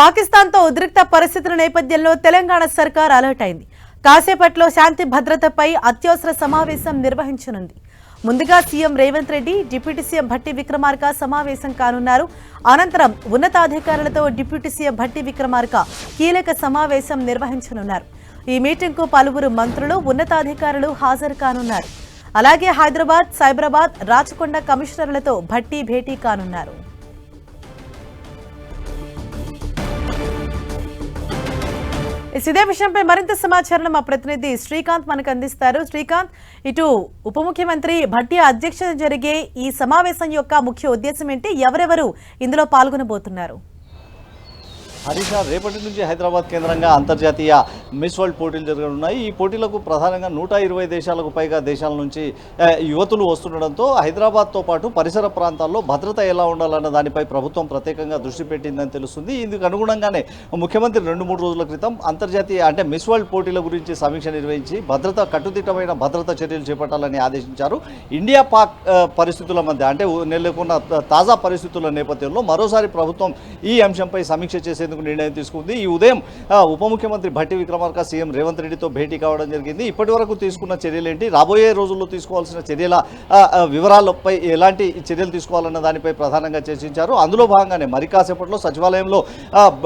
పాకిస్తాన్తో ఉద్రిక్త పరిస్థితుల నేపథ్యంలో తెలంగాణ సర్కార్ అలర్ట్ అయింది. కాసేపట్లో శాంతి భద్రతపై అత్యవసర సమావేశం నిర్వహించనుంది. ముందుగా CM Revanth Reddy deputy CM Bhatti Vikramarka సమావేశం కానున్నారు. అనంతరం ఉన్నతాధికారులతో డిప్యూటీ సీఎం భట్టి విక్రమార్క కీలక సమావేశం నిర్వహించనున్నారు. ఈ మీటింగ్కు పలువురు మంత్రులు ఉన్నతాధికారులు హాజరు కానున్నారు. అలాగే హైదరాబాద్ సైబరాబాద్ రాచకొండ కమిషనర్లతో భట్టి భేటీ కానున్నారు. ఇదే విషయంపై మరింత సమాచారం మా ప్రతినిధి శ్రీకాంత్ మనకు అందిస్తారు. శ్రీకాంత్ ఇటు ఉప ముఖ్యమంత్రి భట్టి అధ్యక్షత జరిగే ఈ సమావేశం యొక్క ముఖ్య ఉద్దేశం ఏంటి? ఎవరెవరు ఇందులో పాల్గొనబోతున్నారు? హరీషా రేపటి నుంచి హైదరాబాద్ కేంద్రంగా అంతర్జాతీయ మిస్ వరల్డ్ పోటీలు జరగనున్నాయి. ఈ పోటీలకు ప్రధానంగా నూట ఇరవై దేశాలకు పైగా దేశాల నుంచి యువతులు వస్తుండడంతో హైదరాబాద్తో పాటు పరిసర ప్రాంతాల్లో భద్రత ఎలా ఉండాలన్న దానిపై ప్రభుత్వం ప్రత్యేకంగా దృష్టి పెట్టిందని తెలుస్తుంది. ఇందుకు అనుగుణంగానే ముఖ్యమంత్రి రెండు మూడు రోజుల క్రితం అంతర్జాతీయ అంటే మిస్ వరల్డ్ పోటీల గురించి సమీక్ష నిర్వహించి భద్రత కట్టుదిట్టమైన భద్రత చర్యలు చేపట్టాలని ఆదేశించారు. ఇండియా పాక్ పరిస్థితుల మధ్య అంటే నెలకొన్న తాజా పరిస్థితుల నేపథ్యంలో మరోసారి ప్రభుత్వం ఈ అంశంపై సమీక్ష చేసేందుకు నిర్ణయం తీసుకుంది. ఈ ఉదయం ఉప ముఖ్యమంత్రి భట్టి విక్రమార్క సీఎం రేవంత్ రెడ్డితో భేటీ కావడం జరిగింది. ఇప్పటి వరకు తీసుకున్న చర్యలేంటి? రాబోయే రోజుల్లో తీసుకోవాల్సిన చర్యల వివరాలపై ఎలాంటి చర్యలు తీసుకోవాలన్న దానిపై ప్రధానంగా చర్చించారు. అందులో భాగంగానే మరి కాసేపట్లో సచివాలయంలో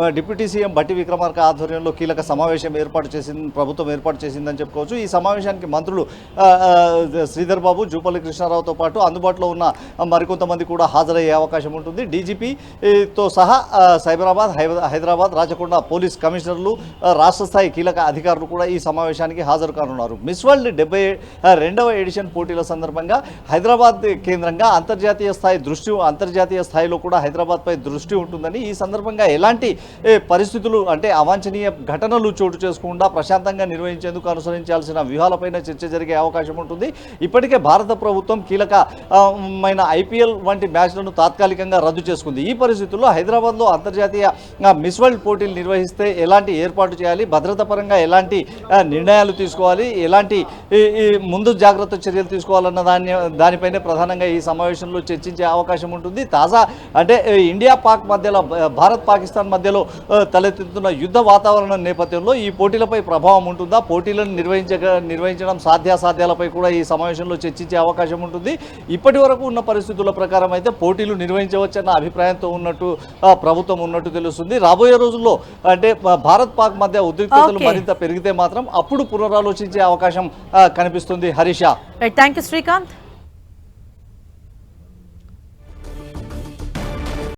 డిప్యూటీ సీఎం భట్టి విక్రమార్క ఆధ్వర్యంలో కీలక సమావేశం ఏర్పాటు చేసింది ప్రభుత్వం ఏర్పాటు చేసిందని చెప్పుకోవచ్చు. ఈ సమావేశానికి మంత్రులు శ్రీధర్ బాబు జూపల్లి కృష్ణారావుతో పాటు అందుబాటులో ఉన్న మరికొంతమంది కూడా హాజరయ్యే అవకాశం ఉంటుంది. డీజీపీతో సహా సైబరాబాద్ హైద- హైదరాబాద్ రాచకొండ పోలీస్ కమిషనర్లు రాష్ట్ర స్థాయి కీలక అధికారులు కూడా ఈ సమావేశానికి హాజరు కానున్నారు మిస్ వరల్డ్ డెబ్బై రెండవ ఎడిషన్ పోటీల సందర్భంగా హైదరాబాద్ కేంద్రంగా అంతర్జాతీయ స్థాయి దృష్టి అంతర్జాతీయ స్థాయిలో కూడా హైదరాబాద్పై దృష్టి ఉంటుందని ఈ సందర్భంగా ఎలాంటి పరిస్థితులు అంటే అవాంఛనీయ ఘటనలు చోటు చేసుకుండా ప్రశాంతంగా నిర్వహించేందుకు అనుసరించాల్సిన వ్యూహాలపైన చర్చ జరిగే అవకాశం ఉంటుంది. ఇప్పటికే భారత ప్రభుత్వం కీలకమైన ఐపీఎల్ వంటి మ్యాచ్లను తాత్కాలికంగా రద్దు చేసుకుంది. ఈ పరిస్థితుల్లో హైదరాబాద్లో అంతర్జాతీయ మిస్ వరల్డ్ పోటీలు నిర్వహిస్తే ఎలాంటి ఏర్పాటు చేయాలి? భద్రత పరంగా ఎలాంటి నిర్ణయాలు తీసుకోవాలి? ఎలాంటి ముందు జాగ్రత్త చర్యలు తీసుకోవాలన్న దాని దానిపైనే ప్రధానంగా ఈ సమావేశంలో చర్చించే అవకాశం ఉంటుంది. తాజా అంటే ఇండియా పాక్ మధ్యలో భారత్ పాకిస్తాన్ మధ్యలో తలెత్తుతున్న యుద్ధ వాతావరణం నేపథ్యంలో ఈ పోటీలపై ప్రభావం ఉంటుందా? పోటీలను నిర్వహించ నిర్వహించడం సాధ్యాసాధ్యాలపై కూడా ఈ సమావేశంలో చర్చించే అవకాశం ఉంటుంది. ఇప్పటి వరకు ఉన్న పరిస్థితుల ప్రకారం అయితే పోటీలు నిర్వహించవచ్చన్న అభిప్రాయంతో ఉన్నట్టు ప్రభుత్వం ఉన్నట్టు తెలుస్తుంది. రాబోయే రోజుల్లో అంటే భారత్ పాక్ మధ్య ఉద్రిక్తతలు. మరింత పెరిగితే మాత్రం అప్పుడు పునరాలోచించే అవకాశం కనిపిస్తుంది. Harish thank you Srikanth.